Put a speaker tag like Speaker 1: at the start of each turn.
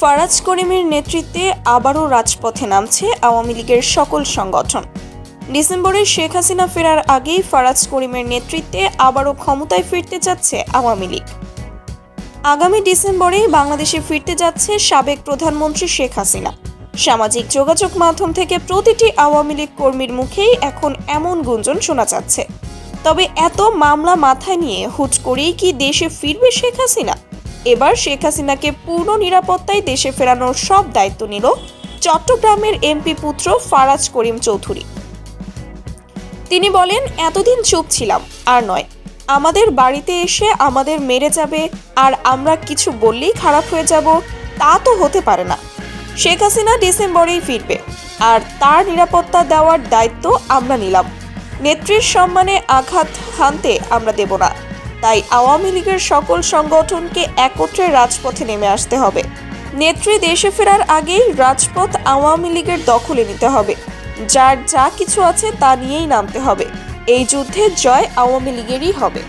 Speaker 1: ফারাজ করিমের নেতৃত্বে আবারও রাজপথে নামছে আওয়ামী লীগের সকল সংগঠন। ডিসেম্বরে শেখ হাসিনা ফেরার আগেই ফারাজ করিমের নেতৃত্বে আবারও ক্ষমতায় ফিরতে যাচ্ছে আওয়ামী লীগ। আগামী ডিসেম্বরেই বাংলাদেশে ফিরতে যাচ্ছে সাবেক প্রধানমন্ত্রী শেখ হাসিনা। সামাজিক যোগাযোগ মাধ্যম থেকে প্রতিটি আওয়ামী লীগ কর্মীর মুখেই এখন এমন গুঞ্জন শোনা যাচ্ছে। তবে এত মামলা মাথায় নিয়ে হুট করেই কি দেশে ফিরবে শেখ হাসিনা? এবার শেখ হাসিনাকে পূর্ণ নিরাপত্তায় দেশে ফেরানোর সব দায়িত্ব নিল চট্টগ্রামের এমপি পুত্র ফারাজ করিম চৌধুরী। তিনি বলেন, এতদিন চুপ ছিলাম, আর নয়। আমাদের বাড়িতে এসে আমাদের মেরে যাবে, আর আমরা কিছু বললেই খারাপ হয়ে যাব, তা তো হতে পারে না। শেখ হাসিনা ডিসেম্বরেই ফিরবে, আর তার নিরাপত্তা দেওয়ার দায়িত্ব আমরা নিলাম। নেত্রীর সম্মানে আঘাত হানতে আমরা দেব না। তাই আওয়ামী লীগের সকল সংগঠনকে একত্রে রাজপথে নেমে আসতে হবে। নেত্রী দেশে ফেরার আগেই রাজপথ আওয়ামী লীগের দখলে নিতে হবে। যার যা কিছু আছে তা নিয়েই নামতে হবে। এই যুদ্ধে জয় আওয়ামী লীগেরই হবে।